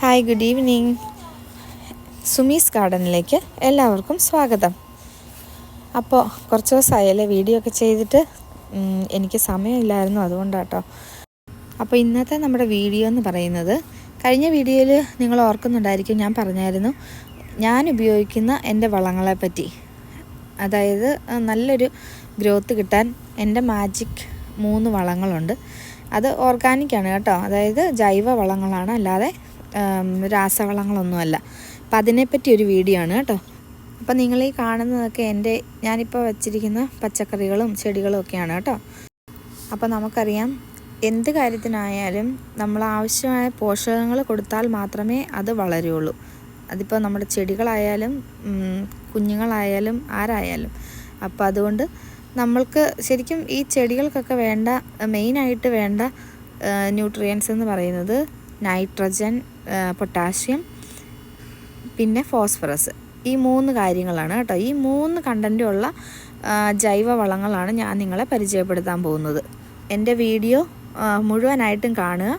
Hi good evening Sumi's ഗാർഡനിലേക്ക് എല്ലാവർക്കും സ്വാഗതം. അപ്പോൾ കുറച്ച് ദിവസമായല്ലേ വീഡിയോ ഒക്കെ ചെയ്തിട്ട്? എനിക്ക് സമയമില്ലായിരുന്നു അതുകൊണ്ടാട്ടോ. അപ്പോൾ ഇന്നത്തെ നമ്മുടെ വീഡിയോ എന്ന് പറയുന്നത് കഴിഞ്ഞ വീഡിയോയിൽ നിങ്ങൾ ഓർക്കുന്നുണ്ടായിരിക്കും ഞാൻ പറഞ്ഞായിരുന്നു ഞാൻ ഉപയോഗിക്കുന്ന എന്റെ വളങ്ങളെപ്പറ്റി. അതായത് നല്ലൊരു ഗ്രോത്ത് കിട്ടാൻ എന്റെ മാജിക് മൂന്ന് വളങ്ങളുണ്ട്. അത് ഓർഗാനിക്കാണ് കേട്ടോ. അതായത് ജൈവ വളങ്ങളാണ്. അല്ലാതെ രാസവളങ്ങളൊന്നുമല്ല. അപ്പം അതിനെപ്പറ്റി ഒരു വീഡിയോ ആണ് കേട്ടോ. അപ്പം നിങ്ങൾ ഈ കാണുന്നതൊക്കെ എന്റെ ഞാനിപ്പോൾ വെച്ചിരിക്കുന്ന പച്ചക്കറികളും ചെടികളും ഒക്കെയാണ് കേട്ടോ. അപ്പോൾ നമുക്കറിയാം എന്ത് കാര്യത്തിനായാലും നമ്മൾ ആവശ്യമായ പോഷകങ്ങൾ കൊടുത്താൽ മാത്രമേ അത് വളരുള്ളൂ. അതിപ്പോൾ നമ്മുടെ ചെടികളായാലും കുഞ്ഞുങ്ങളായാലും ആരായാലും. അപ്പോൾ അതുകൊണ്ട് നമ്മൾക്ക് ശരിക്കും ഈ ചെടികൾക്കൊക്കെ വേണ്ട മെയിനായിട്ട് വേണ്ട ന്യൂട്രിയൻസ് എന്ന് പറയുന്നത് നൈട്രജൻ പൊട്ടാഷ്യം പിന്നെ ഫോസ്ഫറസ്. ഈ മൂന്ന് കാര്യങ്ങളാണ് കേട്ടോ. ഈ മൂന്ന് കണ്ടന്റുള്ള ജൈവ വളങ്ങളാണ് ഞാൻ നിങ്ങളെ പരിചയപ്പെടുത്താൻ പോകുന്നത്. എന്റെ വീഡിയോ മുഴുവനായിട്ടും കാണുക.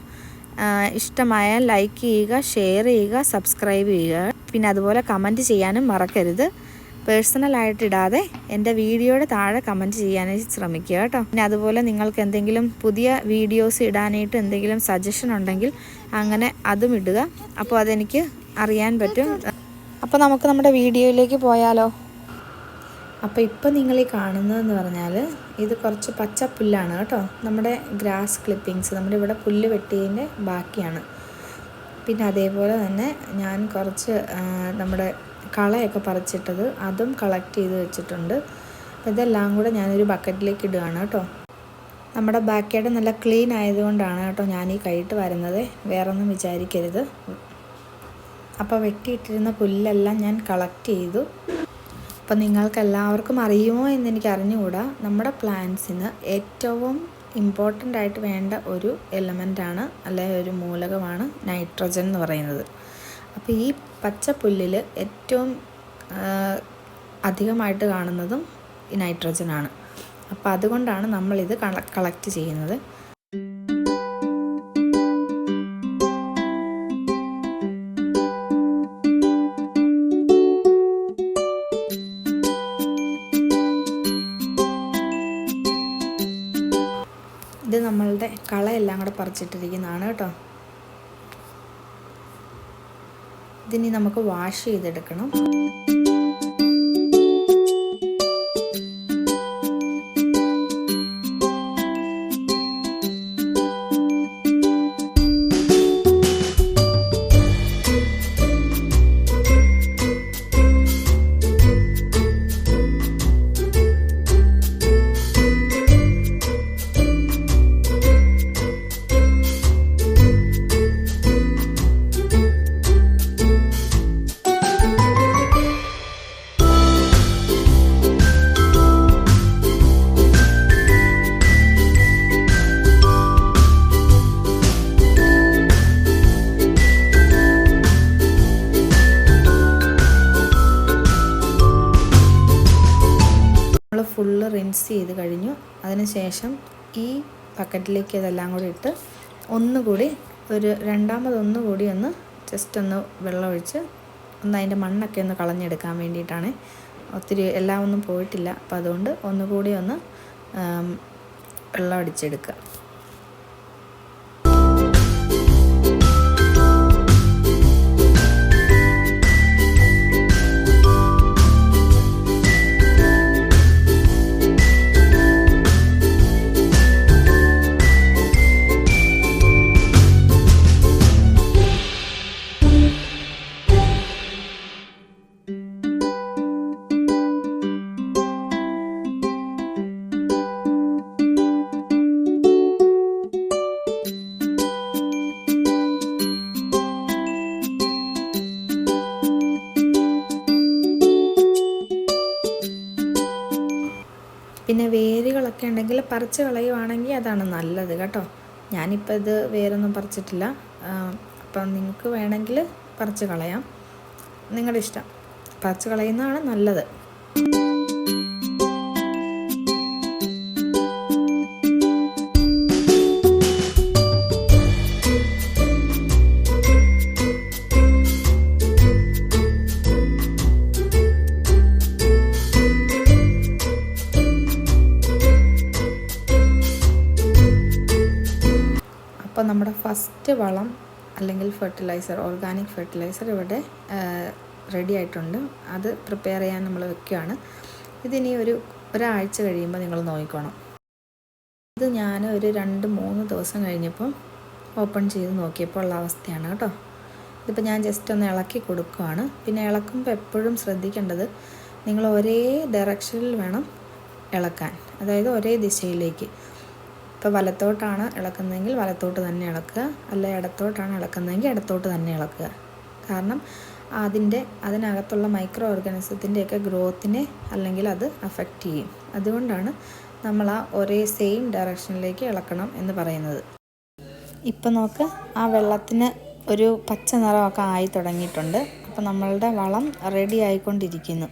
ഇഷ്ടമായ ലൈക്ക് ചെയ്യുക ഷെയർ ചെയ്യുക സബ്സ്ക്രൈബ് ചെയ്യുക. പിന്നെ അതുപോലെ കമന്റ് ചെയ്യാനും മറക്കരുത്. പേഴ്സണലായിട്ട് ഇടാതെ എന്റെ വീഡിയോയുടെ താഴെ കമന്റ് ചെയ്യാനായിട്ട് ശ്രമിക്കുക കേട്ടോ. പിന്നെ അതുപോലെ നിങ്ങൾക്ക് എന്തെങ്കിലും പുതിയ വീഡിയോസ് ഇടാനായിട്ട് എന്തെങ്കിലും സജഷൻ ഉണ്ടെങ്കിൽ അങ്ങനെ അതും ഇടുക. അപ്പോൾ അതെനിക്ക് അറിയാൻ പറ്റും. അപ്പോൾ നമുക്ക് നമ്മുടെ വീഡിയോയിലേക്ക് പോയാലോ? അപ്പോൾ ഇപ്പോൾ നിങ്ങൾ ഈ കാണുന്നതെന്ന് പറഞ്ഞാൽ ഇത് കുറച്ച് പച്ച പുല്ലാണ് കേട്ടോ. നമ്മുടെ ഗ്രാസ് ക്ലിപ്പിങ്സ് നമ്മുടെ ഇവിടെ പുല്ല് വെട്ടിയതിന്റെ ബാക്കിയാണ്. പിന്നെ അതേപോലെ തന്നെ ഞാൻ കുറച്ച് നമ്മുടെ കളയൊക്കെ പറിച്ചിട്ടത് അതും കളക്ട് ചെയ്ത് വെച്ചിട്ടുണ്ട്. ഇതെല്ലാം കൂടെ ഞാനൊരു ബക്കറ്റിലേക്ക് ഇടുകയാണ് കേട്ടോ. നമ്മുടെ ബാക്കിയായിട്ട് നല്ല ക്ലീൻ ആയതുകൊണ്ടാണ് കേട്ടോ ഞാൻ ഈ കൈയിട്ട് വരുന്നത്. വേറൊന്നും വിചാരിക്കരുത്. അപ്പോൾ വെട്ടിയിട്ടിരുന്ന പുല്ലെല്ലാം ഞാൻ കളക്ട് ചെയ്തു. അപ്പോൾ നിങ്ങൾക്കെല്ലാവർക്കും അറിയുമോ എന്ന് എനിക്ക് അറിഞ്ഞുകൂടാ? നമ്മുടെ പ്ലാന്റ്സിന് ഏറ്റവും ഇമ്പോർട്ടന്റ് ആയിട്ട് വേണ്ട ഒരു എലമെന്റാണ് അല്ലെങ്കിൽ ഒരു മൂലകമാണ് നൈട്രജൻ എന്ന് പറയുന്നത്. അപ്പോൾ ഈ പച്ച പുല്ലിൽ ഏറ്റവും അധികമായിട്ട് കാണുന്നതും ഈ നൈട്രജനാണ്. അപ്പോൾ അതുകൊണ്ടാണ് നമ്മളിത് കളക്ട് ചെയ്യുന്നത്. ഇത് നമ്മളുടെ കളയെല്ലാം കൂടെ പറിച്ചിട്ടിരിക്കുന്നതാണ് കേട്ടോ. ഇതിനി നമുക്ക് വാഷ് ചെയ്തെടുക്കണം. റിൻസ് ചെയ്ത് കഴിഞ്ഞു. അതിനുശേഷം ഈ ബക്കറ്റിലേക്ക് ഇതെല്ലാം കൂടി ഇട്ട് ഒന്നുകൂടി ഒരു രണ്ടാമതൊന്നുകൂടി ഒന്ന് ജസ്റ്റ് ഒന്ന് വെള്ളമൊഴിച്ച് ഒന്ന് അതിന്റെ മണ്ണൊക്കെ ഒന്ന് കളഞ്ഞെടുക്കാൻ വേണ്ടിയിട്ടാണ്. ഒത്തിരി എല്ലാം ഒന്നും പോയിട്ടില്ല. അപ്പോൾ അതുകൊണ്ട് ഒന്നുകൂടി ഒന്ന് വെള്ളം അടിച്ചെടുക്കുക. പറിച്ച് കളയുവാണെങ്കിൽ അതാണ് നല്ലത് കേട്ടോ. ഞാനിപ്പോൾ ഇത് വേറൊന്നും പറിച്ചിട്ടില്ല. അപ്പം നിങ്ങൾക്ക് വേണമെങ്കിൽ പറിച്ച് കളയാം. നിങ്ങളുടെ ഇഷ്ടം. പറിച്ച് കളയുന്നതാണ് നല്ലത്. ഫസ്റ്റ് വളം അല്ലെങ്കിൽ ഫെർട്ടിലൈസർ ഓർഗാനിക് ഫെർട്ടിലൈസർ ഇവിടെ റെഡി ആയിട്ടുണ്ട്. അത് പ്രിപ്പയർ ചെയ്യാൻ നമ്മൾ വെക്കുകയാണ് ഇതിനി ഒരു ഒരാഴ്ച കഴിയുമ്പോൾ നിങ്ങൾ നോക്കിക്കോണം. ഇത് ഞാൻ ഒരു രണ്ട് മൂന്ന് ദിവസം കഴിഞ്ഞപ്പോൾ ഓപ്പൺ ചെയ്ത് നോക്കിയപ്പോൾ ഉള്ള അവസ്ഥയാണ് കേട്ടോ. ഇതിപ്പോൾ ഞാൻ ജസ്റ്റ് ഒന്ന് ഇളക്കി കൊടുക്കുകയാണ് പിന്നെ ഇളക്കുമ്പോൾ എപ്പോഴും ശ്രദ്ധിക്കേണ്ടത് നിങ്ങൾ ഒരേ ഡയറക്ഷനിൽ വേണം ഇളക്കാൻ. അതായത് ഒരേ ദിശയിലേക്ക്. ഇപ്പോൾ വലത്തോട്ടാണ് ഇളക്കുന്നതെങ്കിൽ വലത്തോട്ട് തന്നെ ഇളക്കുക. അല്ല ഇടത്തോട്ടാണ് ഇളക്കുന്നതെങ്കിൽ ഇടത്തോട്ട് തന്നെ ഇളക്കുക. കാരണം അതിന്റെ അതിനകത്തുള്ള മൈക്രോ ഓർഗാനിസത്തിന്റെയൊക്കെ ഗ്രോത്തിനെ അല്ലെങ്കിൽ അത് അഫക്റ്റ് ചെയ്യും. അതുകൊണ്ടാണ് നമ്മൾ ആ ഒരേ സെയിം ഡയറക്ഷനിലേക്ക് ഇളക്കണം എന്ന് പറയുന്നത്. ഇപ്പം നോക്ക് ആ വെള്ളത്തിന് ഒരു പച്ച നിറമൊക്കെ ആയി തുടങ്ങിയിട്ടുണ്ട്. അപ്പോൾ നമ്മളുടെ വളം റെഡി ആയിക്കൊണ്ടിരിക്കുന്നു.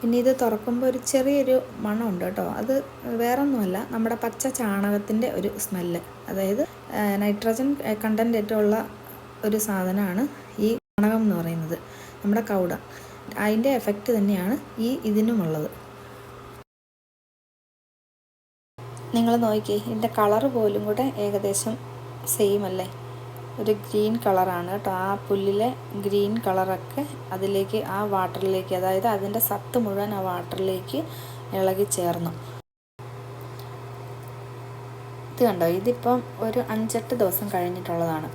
പിന്നെ ഇത് തുറക്കുമ്പോൾ ഒരു ചെറിയൊരു മണമുണ്ട് കേട്ടോ. അത് വേറൊന്നുമല്ല നമ്മുടെ പച്ച ചാണകത്തിന്റെ ഒരു സ്മെല്ല്. അതായത് നൈട്രജൻ കണ്ടന്റ് ഏറ്റവും ഒരു സാധനമാണ് ഈ ചാണകം എന്ന് പറയുന്നത് നമ്മുടെ കൗട. അതിന്റെ എഫക്റ്റ് തന്നെയാണ് ഈ ഇതിനുമുള്ളത്. നിങ്ങൾ നോക്കിയേ ഇതിന്റെ കളറ് പോലും കൂടെ ഏകദേശം സെയിം അല്ലേ? ഒരു ഗ്രീൻ കളറാണ് കേട്ടോ. ആ പുല്ലിലെ ഗ്രീൻ കളറൊക്കെ അതിലേക്ക് ആ വാട്ടറിലേക്ക് അതായത് അതിന്റെ സത്ത് മുഴുവൻ ആ വാട്ടറിലേക്ക് ഇളകി ചേർന്നു. ഇത് കണ്ടോ? ഇതിപ്പം ഒരു അഞ്ചെട്ട് ദിവസം കഴിഞ്ഞിട്ടുള്ളതാണ്.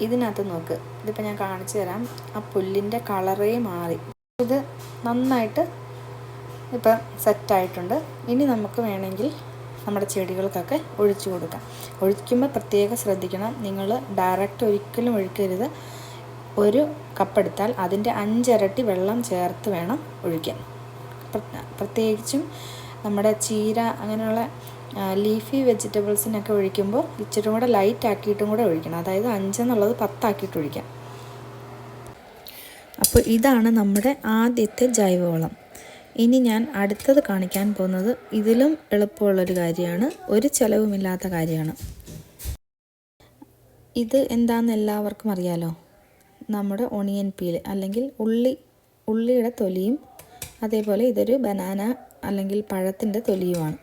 ഇതിനകത്ത് നോക്ക്. ഇതിപ്പോൾ ഞാൻ കാണിച്ചു തരാം. ആ പുല്ലിന്റെ കളറേ മാറി. ഇത് നന്നായിട്ട് ഇപ്പം സെറ്റായിട്ടുണ്ട്. ഇനി നമുക്ക് വേണമെങ്കിൽ നമ്മുടെ ചെടികൾക്കൊക്കെ ഒഴിച്ചു കൊടുക്കാം. ഒഴിക്കുമ്പോൾ പ്രത്യേകം ശ്രദ്ധിക്കണം. നിങ്ങൾ ഡയറക്റ്റ് ഒരിക്കലും ഒഴിക്കരുത്. ഒരു കപ്പെടുത്താൽ അതിന്റെ അഞ്ചിരട്ടി വെള്ളം ചേർത്ത് വേണം ഒഴിക്കാൻ. പ്രത്യേകിച്ചും നമ്മുടെ ചീര അങ്ങനെയുള്ള ലീഫി വെജിറ്റബിൾസിനൊക്കെ ഒഴിക്കുമ്പോൾ ഇച്ചിരി കൂടെ ലൈറ്റ് ആക്കിയിട്ടും കൂടെ ഒഴിക്കണം. അതായത് അഞ്ചെന്നുള്ളത് പത്താക്കിയിട്ട് ഒഴിക്കാം. അപ്പോൾ ഇതാണ് നമ്മുടെ ആദ്യത്തെ ജൈവവളം. ഇനി ഞാൻ അടുത്തത് കാണിക്കാൻ പോകുന്നത് ഇതിലും എളുപ്പമുള്ളൊരു കാര്യമാണ്. ഒരു ചിലവുമില്ലാത്ത കാര്യമാണ്. ഇത് എന്താണെന്ന് എല്ലാവർക്കും അറിയാലോ? നമ്മുടെ ഒണിയൻ പീൽ അല്ലെങ്കിൽ ഉള്ളി ഉള്ളിയുടെ തൊലിയും അതേപോലെ ഇതൊരു ബനാന അല്ലെങ്കിൽ പഴത്തിന്റെ തൊലിയുമാണ്.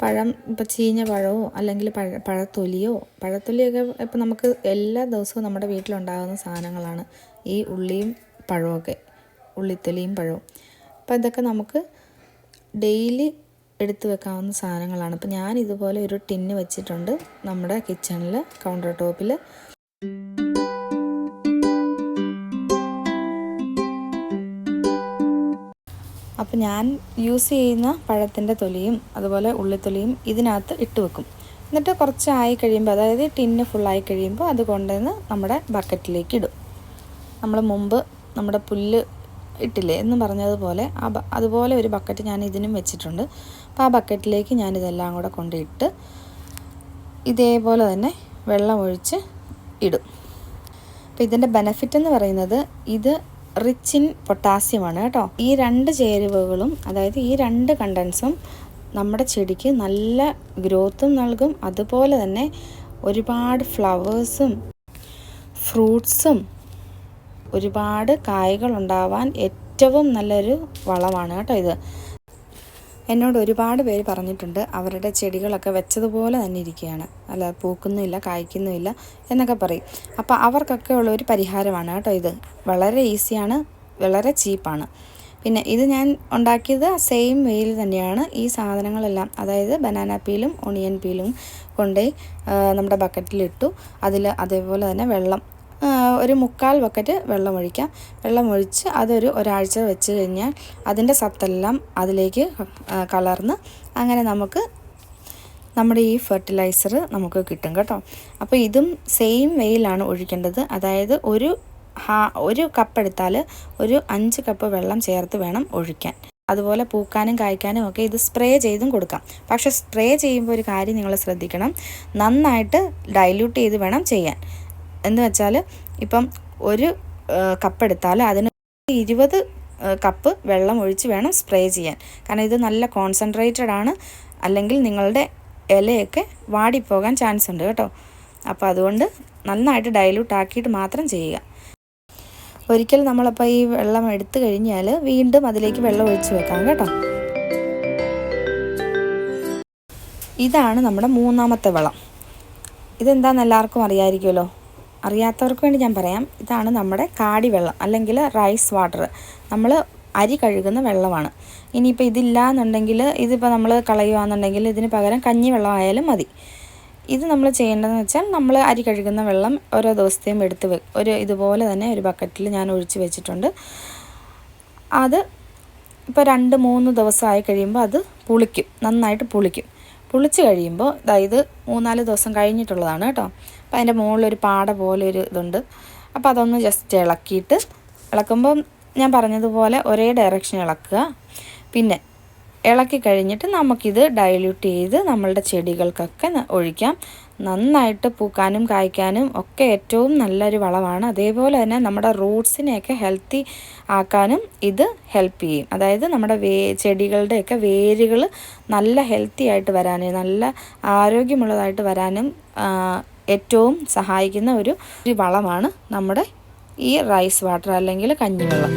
പഴം ഇപ്പോൾ ചീഞ്ഞ പഴമോ അല്ലെങ്കിൽ പഴ പഴത്തൊലിയോ പഴത്തൊലിയൊക്കെ ഇപ്പം നമുക്ക് എല്ലാ ദിവസവും നമ്മുടെ വീട്ടിലുണ്ടാകുന്ന സാധനങ്ങളാണ് ഈ ഉള്ളിയും പഴമൊക്കെ ഉള്ളിത്തൊലിയും പഴവും. അപ്പോൾ ഇതൊക്കെ നമുക്ക് ഡെയിലി എടുത്തു വെക്കാവുന്ന സാധനങ്ങളാണ്. അപ്പോൾ ഞാൻ ഇതുപോലെ ഒരു ടിന്ന് വെച്ചിട്ടുണ്ട് നമ്മുടെ കിച്ചണിൽ കൗണ്ടർ ടോപ്പിൽ അപ്പോൾ ഞാൻ യൂസ് ചെയ്യുന്ന പഴത്തിന്റെ തൊലിയും അതുപോലെ ഉള്ളിത്തൊലിയും ഇതിനകത്ത് ഇട്ട് വെക്കും. എന്നിട്ട് കുറച്ച് ആയി കഴിയുമ്പോൾ അതായത് ടിന്ന് ഫുള്ളായി കഴിയുമ്പോൾ അത് കൊണ്ടുവന്ന് നമ്മുടെ ബക്കറ്റിലേക്ക് ഇടും. നമ്മൾ മുമ്പ് നമ്മുടെ പുല്ല് ഇട്ടില്ലേ എന്ന് പറഞ്ഞതുപോലെ ആ അതുപോലെ ഒരു ബക്കറ്റ് ഞാൻ ഇതിനും വെച്ചിട്ടുണ്ട്. അപ്പോൾ ആ ബക്കറ്റിലേക്ക് ഞാനിതെല്ലാം കൂടെ കൊണ്ടിട്ട് ഇതേപോലെ തന്നെ വെള്ളം ഒഴിച്ച് ഇടും. അപ്പോൾ ഇതിന്റെ ബെനഫിറ്റ് എന്ന് പറയുന്നത് ഇത് റിച്ച് ഇൻ പൊട്ടാസ്യമാണ് കേട്ടോ. ഈ രണ്ട് ചേരുവകളും അതായത് ഈ രണ്ട് കണ്ടൻസും നമ്മുടെ ചെടിക്ക് നല്ല ഗ്രോത്തും നൽകും. അതുപോലെ തന്നെ ഒരുപാട് ഫ്ലവേഴ്സും ഫ്രൂട്ട്സും ഒരുപാട് കായ്കൾ ഉണ്ടാവാൻ ഏറ്റവും നല്ലൊരു വളമാണ് കേട്ടോ ഇത്. എന്നോട് ഒരുപാട് പേര് പറഞ്ഞിട്ടുണ്ട് അവരുടെ ചെടികളൊക്കെ വെച്ചതുപോലെ തന്നെ ഇരിക്കുകയാണ്. അല്ല പൂക്കുന്നുമില്ല കായ്ക്കുന്നുമില്ല എന്നൊക്കെ പറയും. അപ്പോൾ അവർക്കൊക്കെ ഉള്ള ഒരു പരിഹാരമാണ് കേട്ടോ ഇത്. വളരെ ഈസിയാണ് വളരെ ചീപ്പാണ്. പിന്നെ ഇത് ഞാൻ ഉണ്ടാക്കിയത് സെയിം വെയിൽ തന്നെയാണ്. ഈ സാധനങ്ങളെല്ലാം അതായത് ബനാന പീലും ഒണിയൻ പീലും കൊണ്ടുപോയി നമ്മുടെ ബക്കറ്റിലിട്ടു അതിൽ അതേപോലെ തന്നെ വെള്ളം ഒരു മുക്കാൽ ബക്കറ്റ് വെള്ളം ഒഴിക്കാം. വെള്ളം ഒഴിച്ച് അതൊരു ഒരാഴ്ച വെച്ച് കഴിഞ്ഞാൽ അതിന്റെ സത്തെല്ലാം അതിലേക്ക് കളർന്ന് അങ്ങനെ നമുക്ക് നമ്മുടെ ഈ ഫെർട്ടിലൈസർ നമുക്ക് കിട്ടും കേട്ടോ. അപ്പോൾ ഇതും സെയിം വെയിലാണ് ഒഴിക്കേണ്ടത്. അതായത് ഒരു ഹാ ഒരു കപ്പ് എടുത്താൽ ഒരു അഞ്ച് കപ്പ് വെള്ളം ചേർത്ത് വേണം ഒഴിക്കാൻ. അതുപോലെ പൂക്കാനും കായ്ക്കാനും ഒക്കെ ഇത് സ്പ്രേ ചെയ്തും കൊടുക്കാം. പക്ഷെ സ്പ്രേ ചെയ്യുമ്പോൾ ഒരു കാര്യം നിങ്ങൾ ശ്രദ്ധിക്കണം. നന്നായിട്ട് ഡൈല്യൂട്ട് ചെയ്ത് വേണം ചെയ്യാൻ. എന്ന് വെച്ചാൽ ഇപ്പം ഒരു കപ്പ് എടുത്താൽ അതിന് ഇരുപത് കപ്പ് വെള്ളം ഒഴിച്ച് വേണം സ്പ്രേ ചെയ്യാൻ. കാരണം ഇത് നല്ല കോൺസെൻട്രേറ്റഡ് ആണ്. അല്ലെങ്കിൽ നിങ്ങളുടെ ഇലയൊക്കെ വാടിപ്പോകാൻ ചാൻസ് ഉണ്ട് കേട്ടോ. അപ്പോൾ അതുകൊണ്ട് നന്നായിട്ട് ഡൈല്യൂട്ട് ആക്കിയിട്ട് മാത്രം ചെയ്യുക. ഒരിക്കൽ നമ്മളപ്പോൾ ഈ വെള്ളം എടുത്തു കഴിഞ്ഞാൽ വീണ്ടും അതിലേക്ക് വെള്ളം ഒഴിച്ച് വെക്കാം കേട്ടോ. ഇതാണ് നമ്മുടെ മൂന്നാമത്തെ വളം. ഇതെന്താണെന്ന് എല്ലാവർക്കും അറിയാമായിരിക്കുമല്ലോ അറിയാത്തവർക്ക് വേണ്ടി ഞാൻ പറയാം. ഇതാണ് നമ്മുടെ കാടി വെള്ളം അല്ലെങ്കിൽ റൈസ് വാട്ടർ നമ്മൾ അരി കഴുകുന്ന വെള്ളമാണ്. ഇനിയിപ്പോൾ ഇതില്ല എന്നുണ്ടെങ്കിൽ ഇതിപ്പോൾ നമ്മൾ കളയുകയാണെന്നുണ്ടെങ്കിൽ ഇതിന് പകരം കഞ്ഞി വെള്ളമായാലും മതി. ഇത് നമ്മൾ ചെയ്യേണ്ടതെന്ന് വെച്ചാൽ നമ്മൾ അരി കഴുകുന്ന വെള്ളം ഓരോ ദിവസത്തെയും എടുത്ത് വെ ഒരു ഇതുപോലെ തന്നെ ഒരു ബക്കറ്റിൽ ഞാൻ ഒഴിച്ച് വെച്ചിട്ടുണ്ട്. അത് ഇപ്പോൾ രണ്ട് മൂന്ന് ദിവസമായി കഴിയുമ്പോൾ അത് പുളിക്കും. നന്നായിട്ട് പുളിക്കും. പുളിച്ച് കഴിയുമ്പോൾ അതായത് മൂന്നാൽ ദിവസം കഴിഞ്ഞിട്ടുള്ളതാണ് കേട്ടോ. അപ്പോൾ അതിന്റെ മുകളിലൊരു പാട പോലെ ഒരു ഇതുണ്ട്. അപ്പോൾ അതൊന്ന് ജസ്റ്റ് ഇളക്കിയിട്ട് ഇളക്കുമ്പം ഞാൻ പറഞ്ഞതുപോലെ ഒരേ ഡയറക്ഷൻ ഇളക്കുക. പിന്നെ ഇളക്കി കഴിഞ്ഞിട്ട് നമുക്കിത് ഡൈല്യൂട്ട് ചെയ്ത് നമ്മളുടെ ചെടികൾക്കൊക്കെ ഒഴിക്കാം. നന്നായിട്ട് പൂക്കാനും കായ്ക്കാനും ഒക്കെ ഏറ്റവും നല്ലൊരു വളമാണ്. അതേപോലെ തന്നെ നമ്മുടെ റൂട്ട്സിനെയൊക്കെ ഹെൽത്തി ആക്കാനും ഇത് ഹെൽപ്പ് ചെയ്യും. അതായത് നമ്മുടെ വേ ചെടികളുടെയൊക്കെ വേരുകൾ നല്ല ഹെൽത്തി ആയിട്ട് വരാനും നല്ല ആരോഗ്യമുള്ളതായിട്ട് വരാനും ഏറ്റവും സഹായിക്കുന്ന ഒരു വളമാണ് നമ്മുടെ ഈ റൈസ് വാട്ടർ അല്ലെങ്കിൽ കഞ്ഞിവെള്ളം.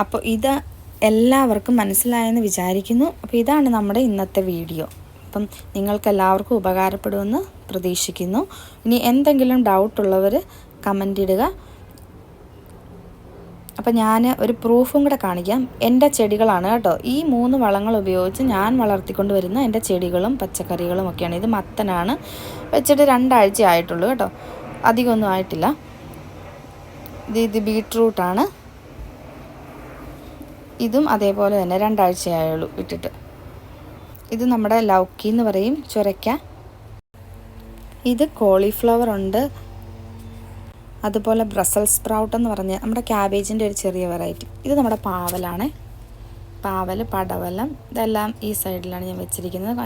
അപ്പോൾ ഇത് എല്ലാവർക്കും മനസ്സിലായെന്ന് വിചാരിക്കുന്നു. അപ്പോൾ ഇതാണ് നമ്മുടെ ഇന്നത്തെ വീഡിയോ. അപ്പം നിങ്ങൾക്കെല്ലാവർക്കും ഉപകാരപ്പെടുമെന്ന് പ്രതീക്ഷിക്കുന്നു. ഇനി എന്തെങ്കിലും ഡൗട്ട് ഉള്ളവർ കമന്റ് ഇടുക. അപ്പം ഞാൻ ഒരു പ്രൂഫും കൂടെ കാണിക്കാം. എന്റെ ചെടികളാണ് കേട്ടോ. ഈ മൂന്ന് വളങ്ങൾ ഉപയോഗിച്ച് ഞാൻ വളർത്തിക്കൊണ്ട് വരുന്ന എന്റെ ചെടികളും പച്ചക്കറികളും ഒക്കെയാണ്. ഇത് മത്തനാണ്. വെച്ചിട്ട് രണ്ടാഴ്ച ആയിട്ടുള്ളൂ കേട്ടോ. അധികമൊന്നും ആയിട്ടില്ല. ഇത് ഇത് ബീട്രൂട്ടാണ് ഇതും അതേപോലെ തന്നെ രണ്ടാഴ്ചയായുള്ളൂ ഇട്ടിട്ട്. ഇത് നമ്മുടെ ലൗക്കി എന്ന് പറയും. ചുരയ്ക്ക. ഇത് കോളിഫ്ലവർ ഉണ്ട്. അതുപോലെ ബ്രസൽ സ്പ്രൗട്ട് എന്ന് പറഞ്ഞ നമ്മുടെ ക്യാബേജിന്റെ ഒരു ചെറിയ വെറൈറ്റി ഇത് നമ്മുടെ പാവലാണ്. പാവൽ പടവലം ഇതെല്ലാം ഈ സൈഡിലാണ് ഞാൻ വെച്ചിരിക്കുന്നത്.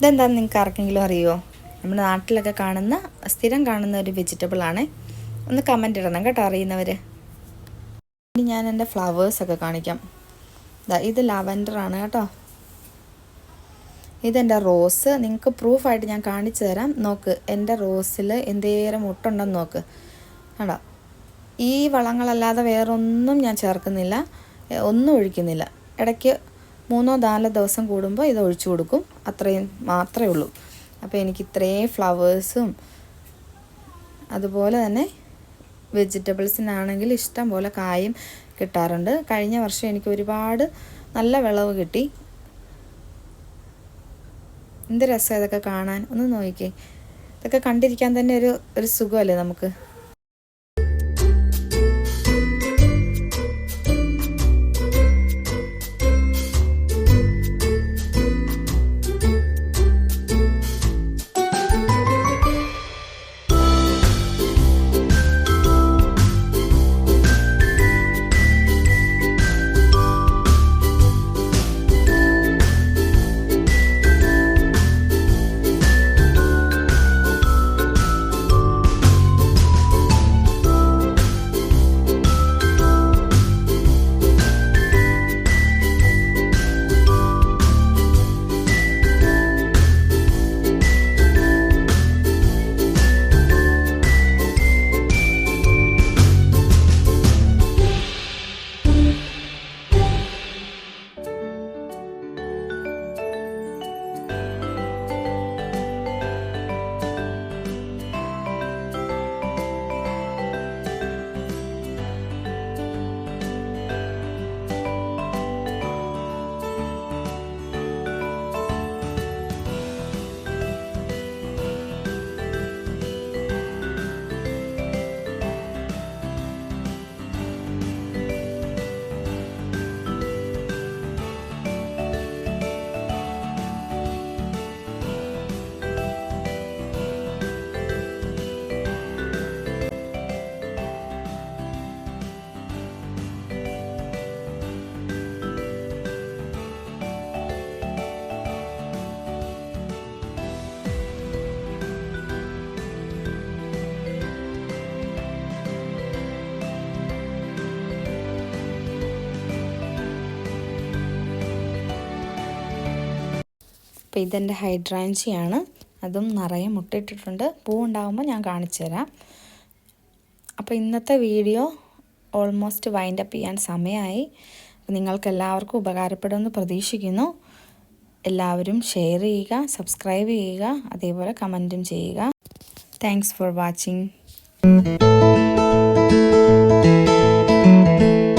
ഇതെന്താണെന്ന് നിങ്ങൾക്ക് ആർക്കെങ്കിലും അറിയുമോ നമ്മുടെ നാട്ടിലൊക്കെ കാണുന്ന സ്ഥിരം കാണുന്ന ഒരു വെജിറ്റബിൾ ആണ്. ഒന്ന് കമന്റ് ഇടണം കേട്ടോ അറിയുന്നവർ ഇനി ഞാൻ എന്റെ ഫ്ലവേഴ്സൊക്കെ കാണിക്കാം. ഇത് ലാവൻഡറാണ് കേട്ടോ. ഇതെന്റെ റോസ് നിങ്ങൾക്ക് പ്രൂഫായിട്ട് ഞാൻ കാണിച്ചു തരാം. നോക്ക് എന്റെ റോസിൽ എന്തേരം മുട്ടുണ്ടെന്ന് നോക്ക്. കേട്ടോ ഈ വളങ്ങളല്ലാതെ വേറൊന്നും ഞാൻ ചേർക്കുന്നില്ല. ഒന്നും ഒഴിക്കുന്നില്ല. ഇടയ്ക്ക് മൂന്നോ നാലോ ദിവസം കൂടുമ്പോൾ ഇത് ഒഴിച്ചു കൊടുക്കും. അത്രയും മാത്രമേ ഉള്ളൂ. അപ്പോൾ എനിക്ക് ഇത്രയും ഫ്ലവേഴ്സും അതുപോലെ തന്നെ വെജിറ്റബിൾസിനാണെങ്കിൽ ഇഷ്ടം പോലെ കായും കിട്ടാറുണ്ട്. കഴിഞ്ഞ വർഷം എനിക്ക് ഒരുപാട് നല്ല വിളവ് കിട്ടി. എന്ത് രസം ഇതൊക്കെ കാണാൻ? ഒന്ന് നോക്കിക്കേ. ഇതൊക്കെ കണ്ടിരിക്കാൻ തന്നെ ഒരു ഒരു സുഖമല്ലേ നമുക്ക്? അപ്പോൾ ഇതെന്റെ ഹൈഡ്രാഞ്ചിയാണ്. അതും നിറയെ മുട്ടയിട്ടിട്ടുണ്ട് പൂ ഉണ്ടാകുമ്പോൾ ഞാൻ കാണിച്ചു തരാം. അപ്പോൾ ഇന്നത്തെ വീഡിയോ ഓൾമോസ്റ്റ് വൈൻഡ് അപ്പ് ചെയ്യാൻ സമയമായി. നിങ്ങൾക്ക് എല്ലാവർക്കും ഉപകാരപ്പെടുമെന്ന് പ്രതീക്ഷിക്കുന്നു. എല്ലാവരും ഷെയർ ചെയ്യുക സബ്സ്ക്രൈബ് ചെയ്യുക അതേപോലെ കമന്റും ചെയ്യുക. Thanks for watching